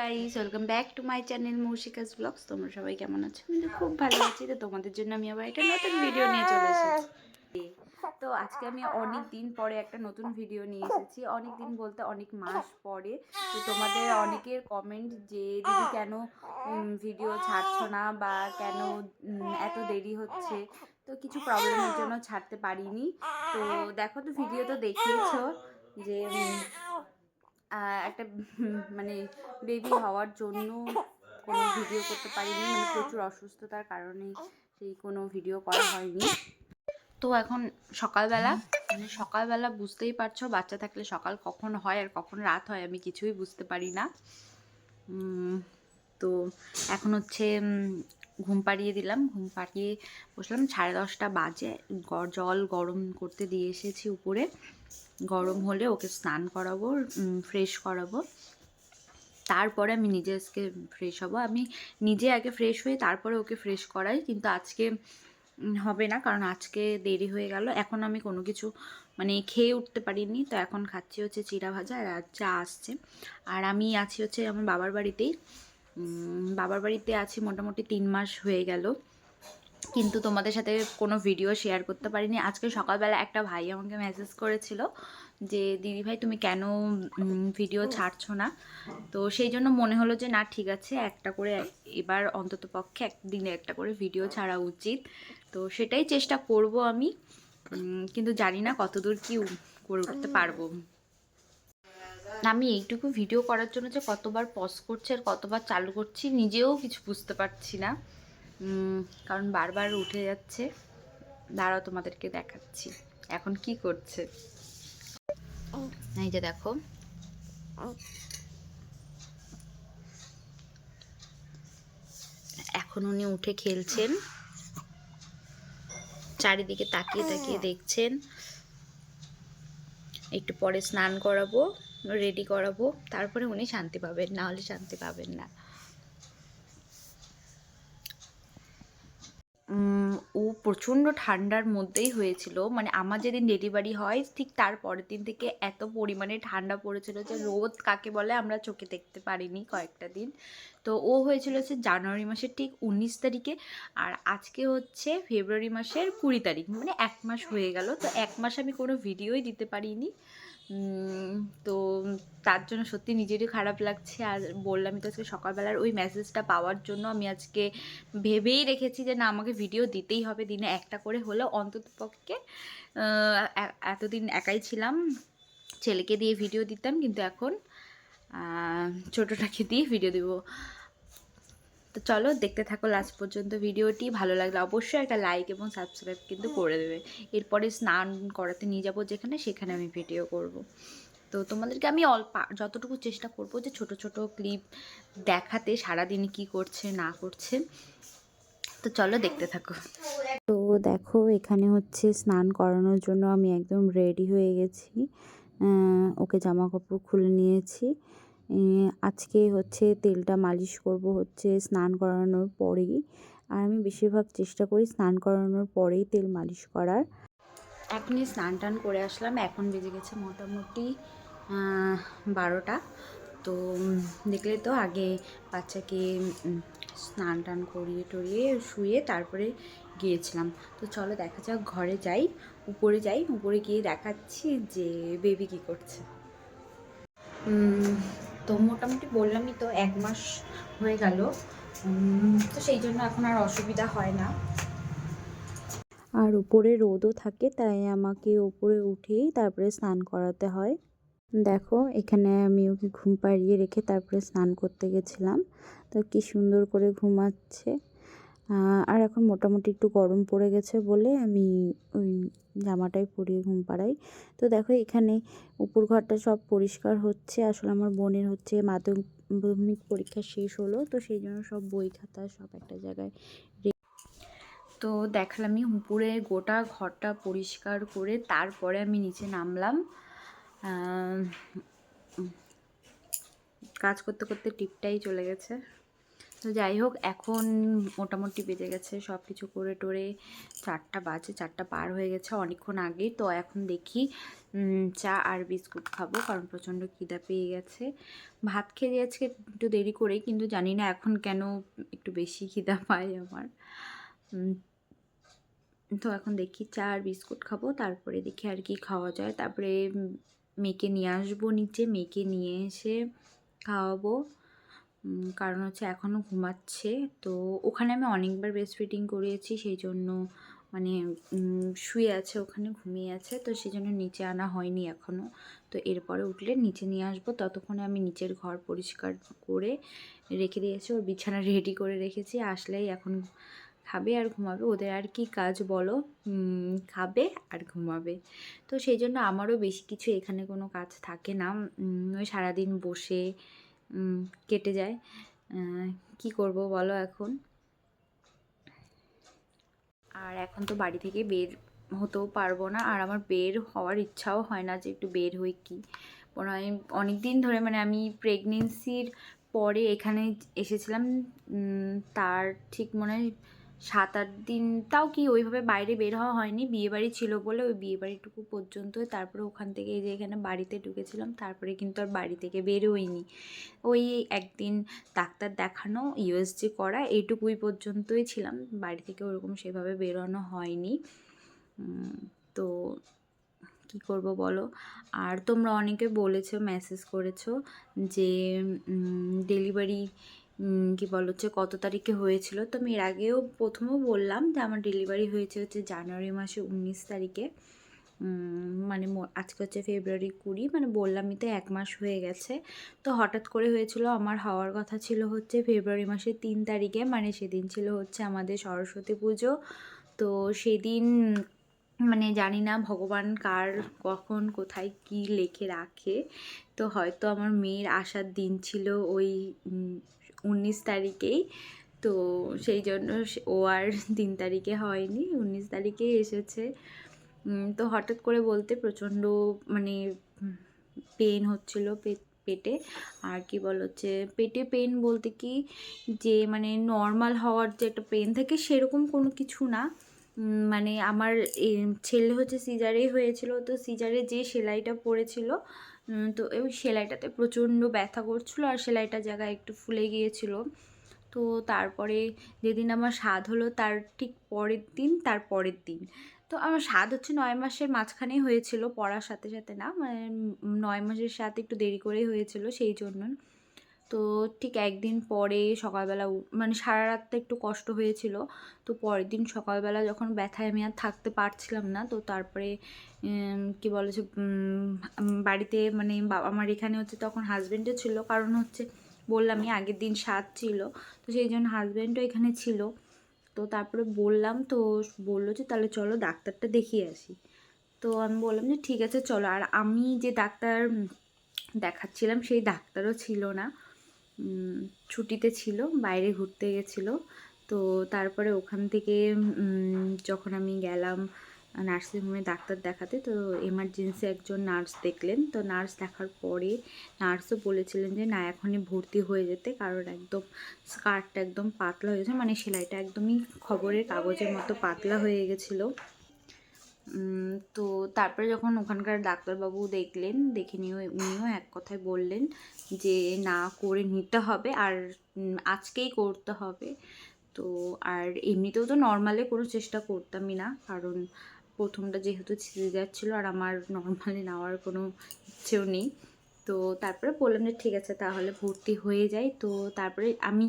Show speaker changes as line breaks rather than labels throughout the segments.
Guys welcome back to my channel Mousika's blogs তোমরা সবাই কেমন আছো? আমি তো খুব ভালো আছি। তো তোমাদের জন্য আমি আবার একটা নতুন ভিডিও নিয়ে চলে এসেছি। তো আজকে আমি অনেক দিন পরে একটা নতুন ভিডিও নিয়ে এসেছি। অনেক দিন বলতে অনেক মাস পরে। তো তোমাদের অনেকের কমেন্ট যে, দিদি কেন ভিডিও ছাড়ছো না বা কেন এত দেরি হচ্ছে? তো কিছু প্রবলেমের জন্য ছাড়তে পারিনি। তো দেখো তো ভিডিও তো দেখিয়েছো যে একটা মানে বেবি হওয়ার জন্য কোনো ভিডিও করতে পারিনি মানে প্রচুর অসুস্থতার কারণে সেই কোনো ভিডিও করা হয়নি। তো এখন সকালবেলা মানে সকালবেলা বুঝতেই পারছ, বাচ্চা থাকলে সকাল কখন হয় আর কখন রাত হয় আমি কিছুই বুঝতে পারি না। তো এখন হচ্ছে ঘুম পাড়িয়ে দিলাম, ঘুম পাড়িয়ে বসলাম, সাড়ে দশটা বাজে জল গরম করতে দিয়ে এসেছি উপরে। গরম হলে ওকে স্নান করাবো ফ্রেশ করাবো। তারপরে আমি নিজে আজকে ফ্রেশ হব। আমি নিজে আগে ফ্রেশ হয়ে তারপরে ওকে ফ্রেশ করাই, কিন্তু আজকে হবে না, কারণ আজকে দেরি হয়ে গেল। এখন আমি কোনো কিছু মানে খেয়ে উঠতে পারিনি, তো এখন খাচ্ছি হচ্ছে চিড়া ভাজা আর চা আসছে। আর আমি আছি হচ্ছে আমার বাবার বাড়িতেই। বাবার বাড়িতে আছি মোটামুটি তিন মাস হয়ে গেল। কিন্তু তোমাদের সাথে কোনো ভিডিও শেয়ার করতে পারিনি। আজকে সকালবেলা একটা ভাই আমাকে মেসেজ করেছিল যে দিদি ভাই তুমি কেন ভিডিও ছাড়ছো না? তো সেই জন্য মনে হলো যে না ঠিক আছে একটা করে এবার অন্তত পক্ষে একদিনে একটা করে ভিডিও ছাড়া উচিত। তো সেটাই চেষ্টা করব আমি। কিন্তু জানি না কতদূর কি করে উঠতে পারব। আমি এইটুকু ভিডিও করার জন্য যে কতবার পজ করছি আর কতবার চালু করছি নিজেও কিছু বুঝতে পারছি না। কারণ বারবার উঠে যাচ্ছে। দাঁড়াও, তোমাদেরকে দেখাচ্ছি। এখন কি করছে? এই যে দেখো। এখন উনি উঠে খেলছেন। চারিদিকে তাকিয়ে তাকিয়ে দেখছেন। একটু পরে স্নান করাবো রেডি করাবো। তারপরে উনি শান্তি পাবেন, না হলে শান্তি পাবেন না। ও প্রচণ্ড ঠান্ডার মধ্যেই হয়েছিল। মানে আমার যেদিন ডেলিভারি হয়, ঠিক তার পরের দিন থেকে এত পরিমাণে ঠান্ডা পড়েছিল যে রোদ কাকে বলে আমরা চোখে দেখতে পারিনি কয়েকটা দিন। তো ও হয়েছিল হচ্ছে জানুয়ারি মাসের ঠিক উনিশ তারিখে আর আজকে হচ্ছে ফেব্রুয়ারি মাসের কুড়ি তারিখ মানে এক মাস হয়ে গেল। তো এক মাস আমি কোনো ভিডিওই দিতে পারিনি। তো তার জন্য সত্যি নিজেরই খারাপ লাগছে। আর বললামই তো আজকে সকালবেলার ওই মেসেজটা পাওয়ার জন্য আমি আজকে ভেবেই রেখেছি যে না, আমাকে ভিডিও দিতেই হবে। দিনে একটা করে হলেও অন্তত পক্ষে এতদিন একাই ছিলাম। ছেলেকে দিয়ে ভিডিও দিতাম, কিন্তু এখন ছোটোটাকে দিয়ে ভিডিও দেবো। তো চলো দেখতে থাকো লাস্ট পর্যন্ত ভিডিওটি ভালো লাগলে অবশ্যই একটা লাইক এবং সাবস্ক্রাইব কিন্তু করে দেবে। এরপরে স্নান করাতে নিয়ে যাব যেখানে, সেখানে আমি ভিডিও করব। তো তোমাদেরকে আমি অল্প যতটুকু চেষ্টা করব যে ছোট ছোট ক্লিপ দেখাতে, সারাদিন কি করছে, না করছে। তো চলো দেখতে থাকো। তো দেখো, এখানে হচ্ছে স্নান করানোর জন্য আমি একদম রেডি হয়ে গেছি। ওকে জামা কাপড় খুলে নিয়েছি। আজকে হচ্ছে তেলটা মালিশ করব হচ্ছে স্নান করানোর পরেই। আর আমি বেশিরভাগ চেষ্টা করি স্নান করানোর পরেই তেল মালিশ করার। এখনই স্নান টান করে আসলাম। এখন বেজে গেছে মোটামুটি বারোটা। তো দেখলে তো আগে বাচ্চাকে স্নান টান করিয়ে টরিয়ে শুয়ে তারপরে গিয়েছিলাম। তো চলো দেখা যাক, ঘরে যাই, উপরে যাই। উপরে গিয়ে দেখাচ্ছি যে বেবি কি করছে। তো মোটামুটি বললামই তো এক মাস হয়ে গেল। তো সেই জন্য এখন আর অসুবিধা হয় না। আর উপরে রোদও থাকে, তাই আমাকে উপরে উঠেই তারপরে স্নান করাতে হয়। দেখো, এখানে আমি ওকে ঘুম পাড়িয়ে রেখে তারপরে স্নান করতে গেছিলাম। তো কি সুন্দর করে ঘুমাচ্ছে। আর এখন মোটামুটি একটু গরম পড়ে গেছে বলে আমি ওই জামাটাই পরিয়ে ঘুম পাড়াই। তো দেখো এখানে উপর ঘরটা সব পরিষ্কার হচ্ছে। আসলে আমার বোনের হচ্ছে মাধ্যমিক পরীক্ষা শেষ হলো। তো সেই জন্য সব বই খাতা সব একটা জায়গায় তো দেখালামই উপরে গোটা ঘরটা পরিষ্কার করে তারপরে আমি নিচে নামলাম। কাজ করতে করতে টিপটাই চলে গেছে। তো যাই হোক, এখন মোটামুটি বেজে গেছে সব কিছু করে টোরে চারটা বাজে, চারটা পার হয়ে গেছে অনেকক্ষণ আগে। তো এখন দেখি চা আর বিস্কুট খাব, কারণ প্রচণ্ড খিদা পেয়ে গেছে। ভাত খেয়ে আজকে একটু দেরি করে, কিন্তু জানি না এখন কেন একটু বেশি খিদা পায় আমার। তো এখন দেখি চা আর বিস্কুট খাব, তারপরে দেখি আর কি খাওয়া যায়। তারপরে মেয়েকে নিয়ে আসব নিচে, মেয়েকে নিয়ে এসে খাওয়াবো। কারণ হচ্ছে এখনও ঘুমাচ্ছে। তো ওখানে আমি অনেকবার ব্রেস্ট ফিডিং করিয়েছি, সেই জন্য মানে শুয়ে আছে, ওখানে ঘুমিয়ে আছে। তো সেই জন্য নিচে আনা হয়নি এখনও তো এরপরে উঠলে নিচে নিয়ে আসব। ততক্ষণে আমি নিচের ঘর পরিষ্কার করে রেখে দিয়েছি। ওর বিছানা রেডি করে রেখেছি। আসলেই এখন খাবে আর ঘুমাবে। ওদের আর কি কাজ বলো? খাবে আর ঘুমাবে। তো সেই জন্য আমারও বেশি কিছু এখানে কোনো কাজ থাকে না। ওই সারাদিন বসে কেটে যায়। কি করব বলো এখন? আর এখন তো বাড়ি থেকে বের হতেও পারব না। আর আমার বের হওয়ার ইচ্ছাও হয় না যে একটু বের হই কি। মনে হয় অনেক দিন ধরে মানে আমি প্রেগনেন্সির পরে এখানে এসেছিলাম। তার ঠিক মনে হয় সাত আট দিন, তাও কি ওইভাবে বাইরে বের হওয়া হয়নি? বিয়েবাড়ি ছিল বলে ওই বিয়েবাড়িটুকু পর্যন্ত। তারপরে ওখান থেকে যে এখানে বাড়িতে ঢুকেছিলাম, তারপরে কিন্তু আর বাড়ি থেকে বেরোইনি ওই একদিন ডাক্তার দেখানো ইউএসজি করা, এইটুকুই পর্যন্তই ছিলাম। বাড়ি থেকে ওরকম সেভাবে বেরোনো হয়নি। তো কি করব বলো? আর তোমরা অনেকে বলেছ মেসেজ করেছ যে ডেলিভারি কি বলো হচ্ছে কত তারিখে হয়েছিল? তো আমি এর আগেও প্রথমেও বললাম যে আমার ডেলিভারি হয়েছে হচ্ছে জানুয়ারি মাসে উনিশ তারিখে। মানে আজকে হচ্ছে ফেব্রুয়ারি কুড়ি মানে বললামই তো এক মাস হয়ে গেছে। তো হঠাৎ করে হয়েছিল, আমার হওয়ার কথা ছিল হচ্ছে ফেব্রুয়ারি মাসের তিন তারিখে মানে সেদিন ছিল হচ্ছে আমাদের সরস্বতী পুজো। তো সেদিন মানে জানি না ভগবান কার কখন, কোথায় কি লেখে রাখে। তো হয়তো আমার মেয়ের আসার দিন ছিল ওই উনিশ তারিখেই। তো সেই জন্য ও আর তিন তারিখে হয়নি, উনিশ তারিখেই এসেছে। তো হঠাৎ করে বলতে প্রচণ্ড মানে পেন হচ্ছিল পেটে। আর কি বল হচ্ছে পেটে পেন বলতে কি যে মানে নর্মাল হওয়ার যে একটা পেন থাকে সেরকম কোনো কিছু না। মানে আমার ছেলে হচ্ছে সিজারেই হয়েছিল, তো সিজারে যে সেলাইটা পড়েছিল তো ওই সেলাইটাতে প্রচণ্ড ব্যথা করছিল আর সেলাইটা জায়গায় একটু ফুলে গিয়েছিল। তো তারপরে যেদিন আমার স্বাদ হলো তার ঠিক পরের দিন, তার পরের দিন। তো আমার স্বাদ হচ্ছে নয় মাসের মাঝখানেই হয়েছিল, পড়ার সাথে সাথে না মানে নয় মাসের সাথে একটু দেরি করেই হয়েছিল সেই জন্য তো ঠিক একদিন পরে সকালবেলা মানে সারা রাতটা একটু কষ্ট হয়েছিল। তো পরের দিন সকালবেলা যখন ব্যথায় আমি আর থাকতে পারছিলাম না, তো তারপরে কি বলে যে বাড়িতে মানে আমার এখানে হচ্ছে তখন হাজব্যান্ডও ছিল। কারণ হচ্ছে বললামই আগের দিন স্বাদ ছিল। তো সেই জন্য হাজব্যান্ডও এখানে ছিল। তো তারপরে বললাম, তো বলল যে, তাহলে চলো ডাক্তারটা দেখিয়ে আসি। তো আমি বললাম যে, ঠিক আছে, চলো। আর আমি যে ডাক্তার দেখাচ্ছিলাম, সেই ডাক্তারও ছিল না। ছুটিতে ছিল, বাইরে ঘুরতে গেছিল। তো তারপরে ওখান থেকে যখন আমি গেলাম নার্সিংহোমে ডাক্তার দেখাতে, তো এমার্জেন্সি একজন নার্স দেখলেন। তো নার্স দেখার পরে নার্সও বলেছিলেন যে, না, এখনই ভর্তি হয়ে যেতে। কারণ একদম স্কার্টটা একদম পাতলা হয়ে মানে সেলাইটা একদমই খবরের কাগজের মতো পাতলা হয়ে গেছিল। তো তারপরে যখন ওখানকার ডাক্তারবাবু দেখলেন, দেখে নিয়েও, উনিও এক কথায় বললেন যে, না, করে নিতে হবে আর আজকেই করতে হবে। তো আর এমনিতেও তো নর্মালে কোনো চেষ্টা করতামই না, কারণ প্রথমটা যেহেতু ছিঁড়ে যাচ্ছিল আর আমার নর্মালে নেওয়ার কোনো ইচ্ছেও নেই। তো তারপরে বললাম যে, ঠিক আছে, তাহলে ভর্তি হয়ে যাই। তো তারপরে আমি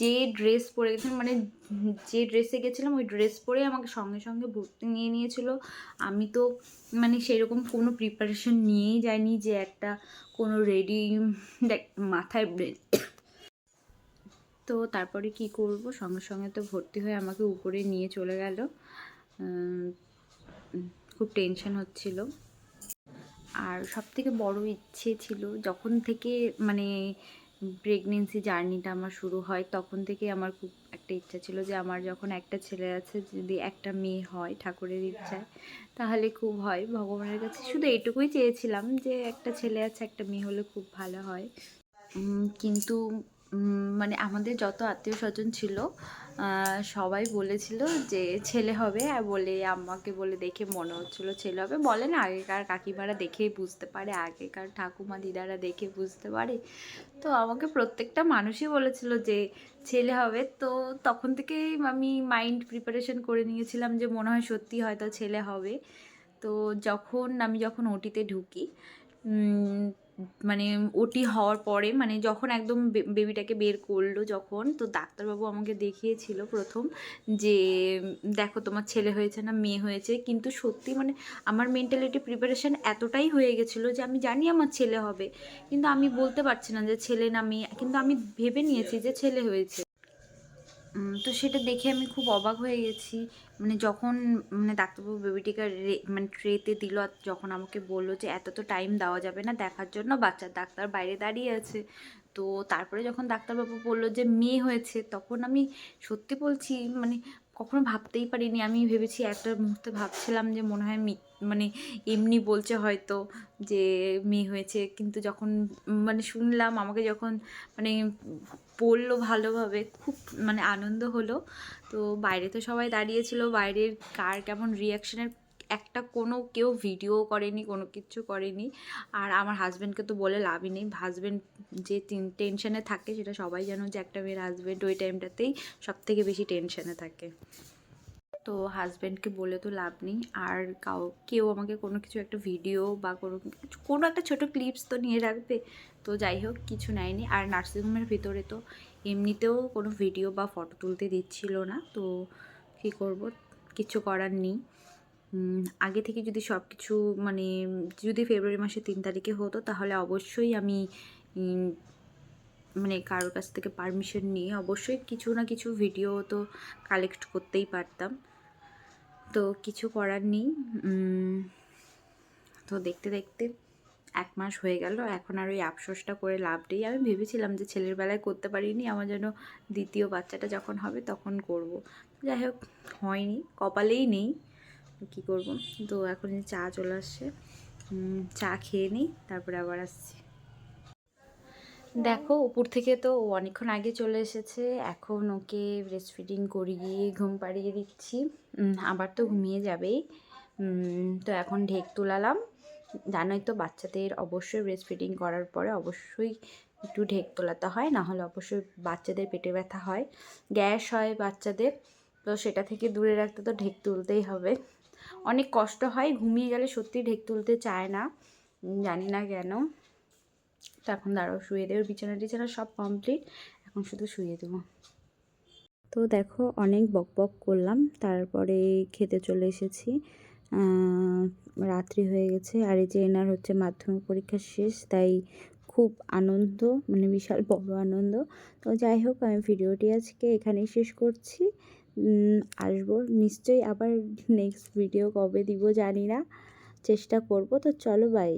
যে ড্রেস পরে গেছিলাম মানে যে ড্রেসে গেছিলাম, ওই ড্রেস পরে আমাকে সঙ্গে সঙ্গে ভর্তি নিয়ে নিয়েছিল। আমি তো মানে সেরকম কোনো প্রিপারেশন নিয়েই যাইনি যে একটা কোনো রেডি দেখ, মাথায় তো তারপরে কি করব? সঙ্গে সঙ্গে তো ভর্তি হয়ে আমাকে উপরে নিয়ে চলে গেল। খুব টেনশন হচ্ছিল। আর সব থেকে বড় ইচ্ছে ছিল যখন থেকে মানে প্রেগনেন্সি জার্নিটা আমার শুরু হয়, তখন থেকে আমার খুব একটা ইচ্ছা ছিল যে আমার যখন একটা ছেলে আছে, যদি একটা মেয়ে হয় ঠাকুরের ইচ্ছায়, তাহলে খুব হয়। ভগবানের কাছে শুধু এটুকুই চেয়েছিলাম যে একটা ছেলে আছে, একটা মেয়ে হলে খুব ভালো হয়। কিন্তু মানে আমাদের যত আত্মীয় স্বজন ছিল সবাই বলেছিল যে ছেলে হবে, আর বলে আমাকে বলে দেখে মনে হচ্ছিল ছেলে হবে। বলে না, আগেকার কাকিমারা দেখেই বুঝতে পারে, আগেকার ঠাকুমা দিদারা দেখে বুঝতে পারে। তো আমাকে প্রত্যেকটা মানুষই বলেছিল যে ছেলে হবে। তো তখন থেকেই আমি মাইন্ড প্রিপারেশন করে নিয়েছিলাম যে মনে হয় সত্যি হয়তো ছেলে হবে। তো যখন, আমি যখন ওটিতে ঢুকি মানে ওটি হওয়ার পরে মানে যখন একদম বেবিটাকে বের করল যখন, তো ডাক্তারবাবু আমাকে দেখিয়েছিল প্রথম যে, দেখো তোমার ছেলে হয়েছে না, মেয়ে হয়েছে, কিন্তু সত্যি মানে আমার মেন্টালিটি প্রিপারেশান এতটাই হয়ে গেছিল যে আমি জানি আমার ছেলে হবে। কিন্তু আমি বলতে পারছি না যে ছেলে না মেয়ে, কিন্তু আমি ভেবে নিয়েছি যে ছেলে হয়েছে। তো সেটা দেখে আমি খুব অবাক হয়ে গেছি। মানে যখন মানে ডাক্তারবাবু বেবিটিকে মানে ট্রেতে দিল যখন আমাকে বলল যে, এত তো টাইম দেওয়া যাবে না দেখার জন্য বাচ্চার ডাক্তার বাইরে দাঁড়িয়ে আছে। তো তারপরে যখন ডাক্তারবাবু বলল যে, মেয়ে হয়েছে, তখন আমি সত্যি বলছি মানে কখনো ভাবতেই পারিনি। আমি ভেবেছি একটা মুহূর্তে ভাবছিলাম যে, মনে হয় মি- মানে এমনি বলছে হয়তো যে, মেয়ে হয়েছে। কিন্তু যখন মানে শুনলাম আমাকে যখন মানে বলল ভালোভাবে, খুব মানে আনন্দ হলো। তো বাইরে তো সবাই দাঁড়িয়েছিল, বাইরের কার কেমন রিয়াকশনের একটা কোনো কেউ ভিডিও করেনি, কোনো কিছু করেনি। আর আমার হাজব্যান্ডকে তো বলে লাভই নেই। হাজব্যান্ড যে টেনশানে থাকে, সেটা সবাই জানো যে একটা মেয়ের হাজব্যান্ড ওই টাইমটাতেই সব থেকে বেশি টেনশানে থাকে। তো হাজব্যান্ডকে বলে তো লাভ নেই। আর কাউ, কেউ আমাকে কোনো কিছু একটা ভিডিও বা কোনো কোনো একটা ছোটো ক্লিপস তো নিয়ে রাখবে। তো যাই হোক, কিছু নেয়নি। আর নার্সিংহোমের ভিতরে তো এমনিতেও কোনো ভিডিও বা ফটো তুলতে দিচ্ছিল না। তো কী করব? কিছু করার নেই। আগে থেকে যদি সব কিছু মানে যদি ফেব্রুয়ারি মাসের তিন তারিখে হতো, তাহলে অবশ্যই আমি মানে কারোর কাছ থেকে পারমিশন নিয়ে অবশ্যই কিছু না কিছু ভিডিও তো কালেক্ট করতেই পারতাম। তো কিছু করার নেই। তো দেখতে দেখতে এক মাস হয়ে গেল। এখন আর ওই আফসোসটা করে লাভ নেই। আমি ভেবেছিলাম যে ছেলের বেলায় করতে পারিনি। আমার যেন দ্বিতীয় বাচ্চাটা যখন হবে তখন করব। যাই হোক, হয়নি। কপালেই নেই। কী করব? তো এখন চা চলে আসছে। চা খেয়ে নিই তারপরে আবার আসছি। দেখো, উপর থেকে তো অনেকক্ষণ আগে চলে এসেছে। এখন ওকে ব্রেস্ট ফিডিং করিয়ে ঘুম পাড়িয়ে দিচ্ছি। আবার তো ঘুমিয়ে যাবেই। তো এখন ঢেক তোলালাম। জানোই তো, বাচ্চাদের অবশ্যই ব্রেস্ট ফিডিং করার পরে অবশ্যই একটু ঢেক তোলাতে হয়। না হলে অবশ্যই বাচ্চাদের পেটে ব্যথা হয়, গ্যাস হয় বাচ্চাদের। তো সেটা থেকে দূরে রাখতে তো ঢেক তুলতেই হবে। অনেক কষ্ট হয়, ঘুমিয়ে গেলে সত্যি ঢেক তুলতে চায় না। জানি না কেন। তো এখন দাঁড়াও, শুয়ে দেবে বিছানা টিছানা সব কমপ্লিট এখন শুধু শুয়ে দেবো। তো দেখো, অনেক বক বক করলাম। তারপরে খেতে চলে এসেছি। রাত্রি হয়ে গেছে। আর এই যে এনার হচ্ছে মাধ্যমিক পরীক্ষা শেষ, তাই খুব আনন্দ মানে বিশাল বড় আনন্দ। তো যাই হোক, আমি ভিডিওটি আজকে এখানেই শেষ করছি। আসব। নিশ্চয়ই আবার নেক্সট ভিডিও কবে দিব জানি না। চেষ্টা করব। তো চলো বাই